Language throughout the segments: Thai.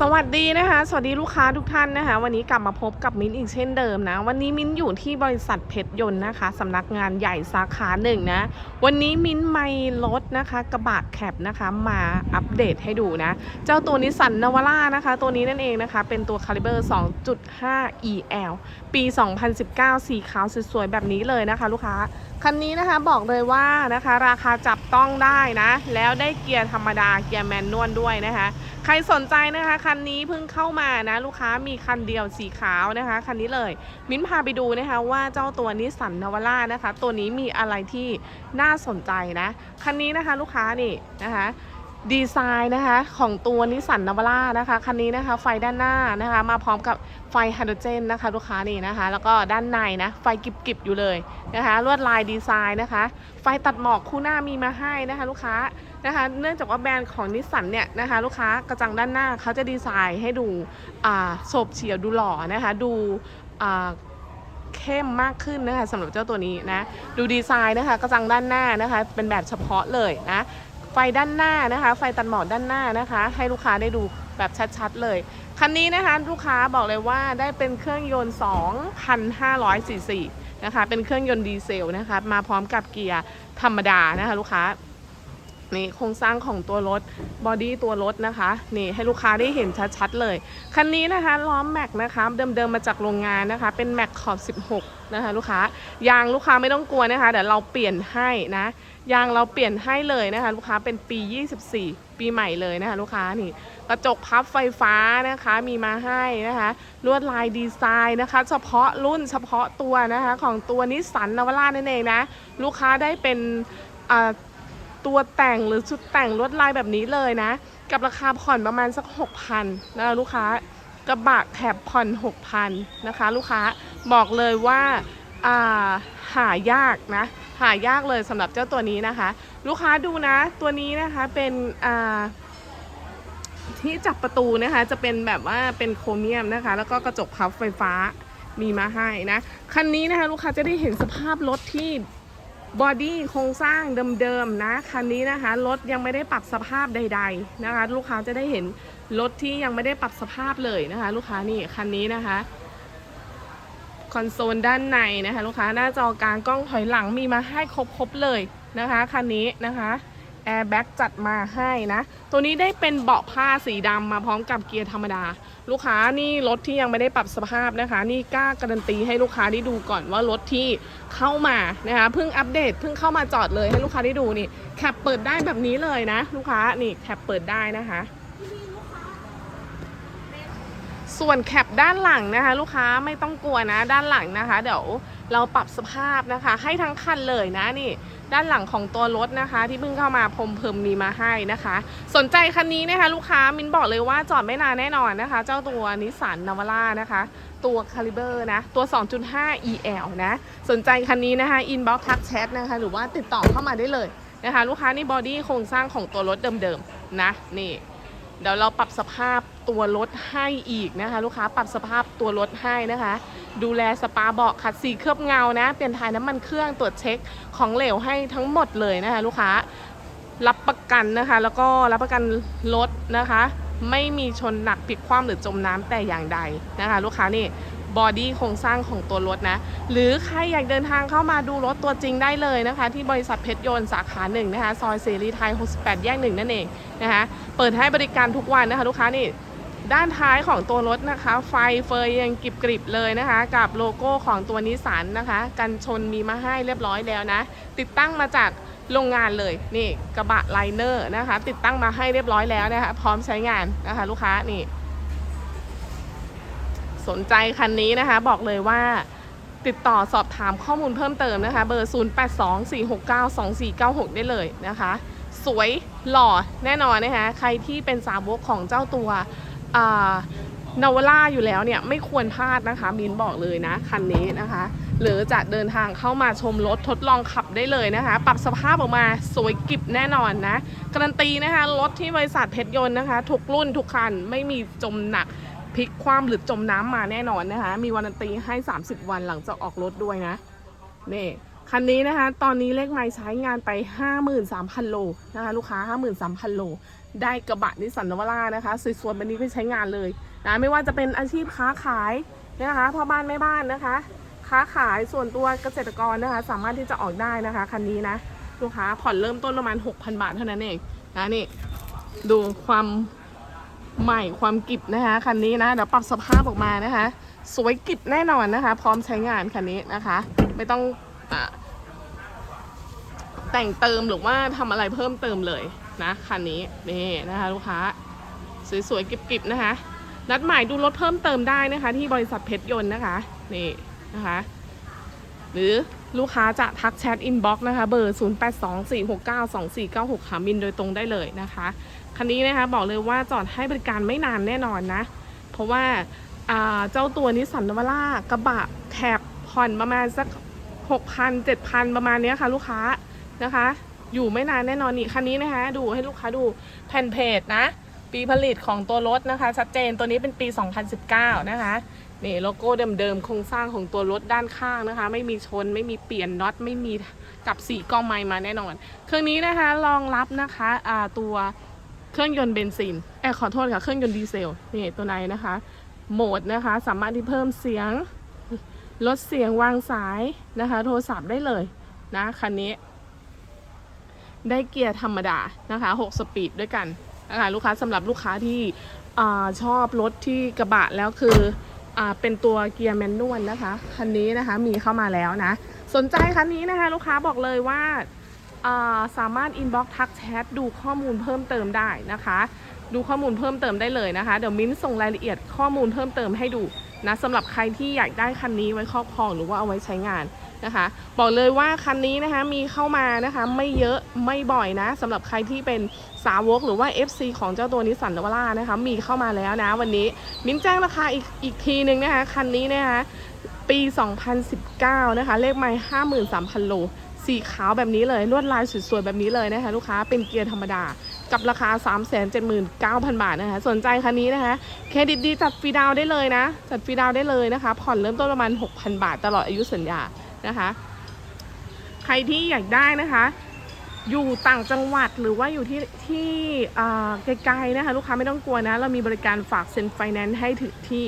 สวัสดีนะคะ สวัสดีลูกค้าทุกท่านนะคะ วันนี้กลับมาพบกับมิ้นอีกเช่นเดิมนะ วันนี้มิ้นอยู่ที่บริษัทเพชรยนต์นะคะสำนักงานใหญ่สาขาหนึ่งนะ วันนี้มิ้นไม่รถนะคะ กระบะแคปนะคะมาอัปเดตให้ดูนะ เจ้าตัวนิสสันนวาร่านะคะ ตัวนี้นั่นเองนะคะ เป็นตัวคาลิเบอร์ 2.5 EL ปี 2019 สีขาวสวยๆแบบนี้เลยนะคะ ลูกค้าคันนี้นะคะบอกเลยว่านะคะ ราคาจับต้องได้นะ แล้วได้เกียร์ธรรมดาเกียร์แมนนวลด้วยนะคะ ใครสนใจนะคะ คันนี้เพิ่งเข้ามานะลูกค้ามีคันเดียวสีขาวนะคะ คันนี้เลย มิ้นพาไปดูนะคะว่าเจ้าตัวนิสสันนาวาร่านะคะ ตัวนี้มีอะไรที่น่าสนใจนะ คันนี้นะคะลูกค้านี่นะคะ ดีไซน์นะคะของตัวนิสสันนาวาร่านะคะคันนี้นะคะไฟด้านหน้านะคะมาพร้อมกับไฟไฮโดรเจนนะคะลูกค้านี่นะคะ แล้วก็ด้านในนะไฟกิบๆอยู่เลยนะคะลวดลายดีไซน์นะคะ ไฟตัดหมอกคู่หน้ามีมาให้นะคะลูกค้านะคะเนื่องจากว่าแบรนด์ของนิสสันเนี่ยนะคะลูกค้ากระจังด้านหน้าเขาจะดีไซน์ให้ดูอ่าโฉบเฉี่ยวดูหล่อนะคะดูอ่าเข้มมากขึ้นนะคะสำหรับเจ้าตัวนี้นะดูดีไซน์นะคะกระจังด้านหน้านะคะเป็นแบบเฉพาะเลยนะ ไฟด้านหน้านะคะ ไฟตัดหมอกด้านหน้านะคะ ให้ลูกค้าได้ดูแบบชัดๆเลย คันนี้นะคะลูกค้าบอกเลยว่าได้เป็นเครื่องยนต์ 2,500ซีซีนะคะ เป็นเครื่องยนต์ดีเซลนะคะ มาพร้อมกับเกียร์ธรรมดานะคะ ลูกค้านี่โครงสร้างของตัวรถบอดี้ตัวรถนะคะนี่ให้ลูกค้าได้เห็นชัดๆเลยคันนี้นะคะล้อมแม็กนะคะเดิมๆมาจากโรงงานนะคะ เป็นแม็กขอบ 16 นะคะ ลูกค้ายางลูกค้าไม่ต้องกลัวนะคะเดี๋ยวเราเปลี่ยนให้นะ ยางเราเปลี่ยนให้เลยนะคะ ลูกค้าเป็นปี 24 ปีใหม่เลยนะคะ ลูกค้านี่กระจกพับไฟฟ้านะคะมีมาให้นะคะ ลวดลายดีไซน์นะคะ เฉพาะรุ่นเฉพาะตัวนะคะ ของตัวนิสสันนาวาร่านั่นเองนะ ลูกค้าได้เป็นตัวแต่งหรือชุดแต่งลวดลายแบบนี้เลยนะ กับราคาผ่อนประมาณสัก 6,000นะคะลูกค้ากระบะแถบผ่อน 6,000นะคะ ลูกค้าบอกเลยว่า หายากนะ หายากเลยสำหรับเจ้าตัวนี้นะคะ ลูกค้าดูนะ ตัวนี้นะคะเป็นอ่าที่จับประตูนะคะ จะเป็นแบบว่าเป็นโครเมียมนะคะ แล้วก็กระจกพับไฟฟ้ามีมาให้นะ คันนี้นะคะลูกค้าจะได้เห็นสภาพรถที่บอดี้โครงสร้างเดิมๆนะคันนี้นะคะรถยังไม่ได้ปรับสภาพใด ๆนะคะ ลูกค้าจะได้เห็นรถที่ยังไม่ได้ปรับสภาพเลยนะคะ ลูกค้านี่คันนี้นะคะ คอนโซลด้านในนะคะลูกค้าหน้าจอกลางกล้องถอยหลังมีมาให้ครบๆเลยนะคะคันนี้นะคะแอร์แบ็กจัดมาให้นะ ตัวนี้ได้เป็นเบาะผ้าสีดำมาพร้อมกับเกียร์ธรรมดา ลูกค้านี่รถที่ยังไม่ได้ปรับสภาพนะคะ นี่กล้าการันตีให้ลูกค้าได้ดูก่อนว่ารถที่เข้ามานะคะเพิ่งอัปเดตเพิ่งเข้ามาจอดเลยให้ลูกค้าได้ดูนี่แคปเปิดได้แบบนี้เลยนะ ลูกค้านี่แคปเปิดได้นะคะ ส่วนแคปด้านหลังนะคะ ลูกค้าไม่ต้องกลัวนะด้านหลังนะคะ เดี๋ยวเราปรับสภาพนะคะ ให้ทั้งคันเลยนะนี่ ด้านหลังของตัวรถนะคะ ที่เพิ่งเข้ามาพรมเพิ่มมีมาให้นะคะ สนใจคันนี้นะคะ ลูกค้ามินบอกเลยว่าจอดไม่นานแน่นอนนะคะ เจ้าตัวนิสสันนาวาร่านะคะ ตัวคาลิเบอร์นะ ตัว 2.5 EL นะ สนใจคันนี้นะคะอินบ็อกทักแชทนะคะ หรือว่าติดต่อเข้ามาได้เลยนะคะ ลูกค้านี่บอดี้โครงสร้างของตัวรถเดิมๆนะนี่ เดี๋ยวเราปรับสภาพตัวรถให้อีกนะคะ ลูกค้าปรับสภาพตัวรถให้นะคะ ดูแลสปาเบาะขัดสีเคลือบเงานะ เปลี่ยนถ่ายน้ำมันเครื่องตรวจเช็คของเหลวให้ทั้งหมดเลยนะคะ ลูกค้ารับประกันนะคะ แล้วก็รับประกันรถนะคะ ไม่มีชนหนักปิดความหรือจมน้ำแต่อย่างใดนะคะ ลูกค้านี่ บอดี้โครงสร้างของตัวรถนะ หรือใครอยากเดินทางเข้ามาดูรถตัวจริงได้เลยนะคะ ที่บริษัทเพชรยนต์สาขาหนึ่งนะคะ ซอยเสรีไทย 68 แยกหนึ่งนั่นเองนะคะ เปิดให้บริการทุกวันนะคะลูกค้านี่ด้านท้ายของตัวรถนะคะ ไฟเฟยยังกริบกริบๆเลยนะคะ กับโลโก้ของตัวนิสสันนะคะ กันชนมีมาให้เรียบร้อยแล้วนะ ติดตั้งมาจากโรงงานเลยนี่กระบะไลเนอร์นะคะ ติดตั้งมาให้เรียบร้อยแล้วนะคะ พร้อมใช้งานนะคะ ลูกค้านี่ สนใจคันนี้นะคะ บอกเลยว่าติดต่อสอบถามข้อมูลเพิ่มเติมนะคะ เบอร์ 0824692496 ได้เลยนะคะ สวยหล่อแน่นอนนะคะ ใครที่เป็นสาวกของเจ้าตัวนาวาร่าอยู่แล้วเนี่ย ไม่ควรพลาดนะคะมินบอกเลยนะ คันนี้นะคะ หรือจะเดินทางเข้ามาชมรถทดลองขับได้เลยนะคะ ปรับสภาพออกมาสวยกิบแน่นอนนะ การันตีนะคะ รถที่บริษัทเพชรยนต์นะคะ ทุกรุ่นทุกคันไม่มีจมหนัก พลิกคว่ำหรือจมน้ำมาแน่นอนนะคะ มีวารันตีให้ 30 วันหลังจากออกรถด้วยนะนี่คันนี้นะคะ ตอนนี้เลขไม้ใช้งานไป 53,000 โลนะคะ ลูกค้า 53,000 โล ได้กระบะนิสสันนวาร่านะคะสวยๆแบบนี้ไปใช้งานเลยนะไม่ว่าจะเป็นอาชีพค้าขายนะคะพ่อบ้านแม่บ้านนะคะ ค้าขายส่วนตัวเกษตรกรนะคะ สามารถที่จะออกได้นะคะคันนี้นะลูกค้าผ่อนเริ่มต้นประมาณ 6,000 บาทเท่านั้นเองนะนี่ดูความ ใหม่ความกริบนะคะคันนี้นะเดี๋ยวปรับสภาพออกมานะคะ สวยกริบแน่นอนนะคะ พร้อมใช้งานคันนี้นะคะ ไม่ต้องอแต่งเติมหรือว่าทำอะไรเพิ่มเติมเลยนะคันนี้นี่นะคะลูกค้าสวยๆกริบๆนะคะ นัดหมายดูรถเพิ่มเติมได้นะคะ ที่บริษัทเพชรยนต์นะคะนี่นะคะ หรือ ลูกค้าจะทักแชทอินบ็อกซ์นะคะ เบอร์ 0824692496 ค่ะมินโดยตรงได้เลยนะคะ คันนี้นะคะบอกเลยว่าจอดให้บริการไม่นานแน่นอนนะ เพราะว่าเจ้าตัวนิสสันนวาร่ากระบะแถบผ่อนประมาณสัก 6,000 7,000 ประมาณนี้ค่ะลูกค้านะคะ อยู่ไม่นานแน่นอนนี่คันนี้นะคะ ดูให้ลูกค้าดูแผ่นเพจนะ ปีผลิตของตัวรถนะคะ ชัดเจนตัวนี้เป็นปี 2019 นะคะ นี่โลโก้เดิมๆโครงสร้างของตัวรถด้านข้างนะคะ ไม่มีชนไม่มีเปลี่ยนน็อตไม่มีกับสีกล้องไม้มาแน่นอน เครื่องนี้นะคะรองรับนะคะอ่าตัวเครื่องยนต์เบนซินเออขอโทษค่ะเครื่องยนต์ดีเซลนี่ตัวไหนนะคะ โหมดนะคะ สามารถที่เพิ่มเสียงลดเสียงวางสายนะคะ โทรศัพท์ได้เลยนะคันนี้ ได้เกียร์ธรรมดานะคะ6สปีดด้วยกันนะคะลูกค้าสำหรับลูกค้าที่อชอบรถที่กระบะแล้วคือ เป็นตัวเกียร์แมนนวลนะคะคันนี้นะคะมีเข้ามาแล้วนะ สนใจคันนี้นะคะลูกค้าบอกเลยว่าสามารถอินบ็อกซ์ทักแชทดูข้อมูลเพิ่มเติมได้นะคะ ดูข้อมูลเพิ่มเติมได้เลยนะคะ เดี๋ยวมิ้นส่งรายละเอียดข้อมูลเพิ่มเติมให้ดูนะสำหรับใครที่อยากได้คันนี้ไว้ครอบครองหรือว่าเอาไว้ใช้งาน นะคะ บอกเลยว่าคันนี้นะคะมีเข้ามานะคะไม่เยอะไม่บ่อยนะสำหรับใครที่เป็นสาวกหรือว่า FC ของเจ้าตัวนิสสันนวาร่านะคะมีเข้ามาแล้วนะวันนี้มิ้นแจ้งราคาอีกอีกทีหนึ่งนะคะคันนี้นะคะปี 2019 นะคะ เลขไมล์53,000 โล สีขาวแบบนี้เลย ลวดลายสวยๆ แบบนี้เลยนะคะ ลูกค้าเป็นเกียร์ธรรมดา กับราคา 379,000 บาทนะคะ สนใจคันนี้นะคะ เครดิตดีจัดฟรีดาวได้เลยนะ จัดฟรีดาวได้เลยนะคะ ผ่อนเริ่มต้นประมาณ 6,000 บาทตลอดอายุสัญญา นะคะ ใครที่อยากได้นะคะ อยู่ต่างจังหวัดหรือว่าอยู่ที่ที่ไกลๆนะคะ ลูกค้าไม่ต้องกลัวนะ เรามีบริการฝากเซ็นไฟแนนซ์ให้ถึงที่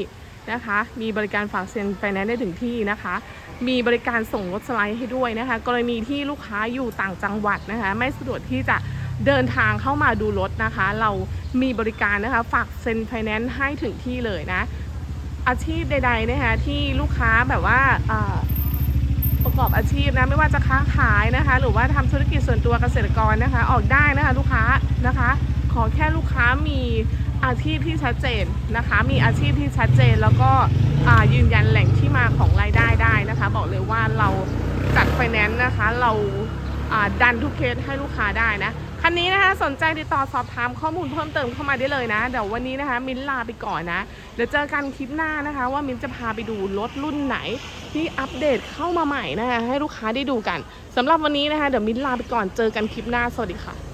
นะคะ มีบริการฝากเซ็นไฟแนนซ์ได้ถึงที่นะคะ มีบริการส่งรถสไลด์ให้ด้วยนะคะ กรณีที่ลูกค้าอยู่ต่างจังหวัดนะคะ ไม่สะดวกที่จะเดินทางเข้ามาดูรถนะคะ เรามีบริการนะคะฝากเซ็นไฟแนนซ์ให้ถึงที่เลยนะ อาชีพใดๆนะคะที่ลูกค้าแบบว่า กอบอาชีพนะไม่ว่าจะค้าขายนะคะ หรือว่าทำธุรกิจส่วนตัวเกษตรกรนะคะ ออกได้นะคะลูกค้านะคะ ขอแค่ลูกค้ามีอาชีพที่ชัดเจนนะคะ มีอาชีพที่ชัดเจนแล้วก็ยืนยันแหล่งที่มาของรายได้ได้นะคะ บอกเลยว่าเราจัดไฟแนนซ์นะคะ เราดันทุกเคสให้ลูกค้าได้นะ คันนี้นะคะสนใจติดต่อสอบถามข้อมูลเพิ่มเติมเข้ามาได้เลยนะ เดี๋ยววันนี้นะคะ มิ้นลาไปก่อนนะ เดี๋ยวเจอกันคลิปหน้านะคะ ว่ามิ้นจะพาไปดูรถรุ่นไหน ที่อัปเดตเข้ามาใหม่นะคะ ให้ลูกค้าได้ดูกันสำหรับวันนี้นะคะ เดี๋ยวมิ้นลาไปก่อนเจอกันคลิปหน้าสวัสดีค่ะ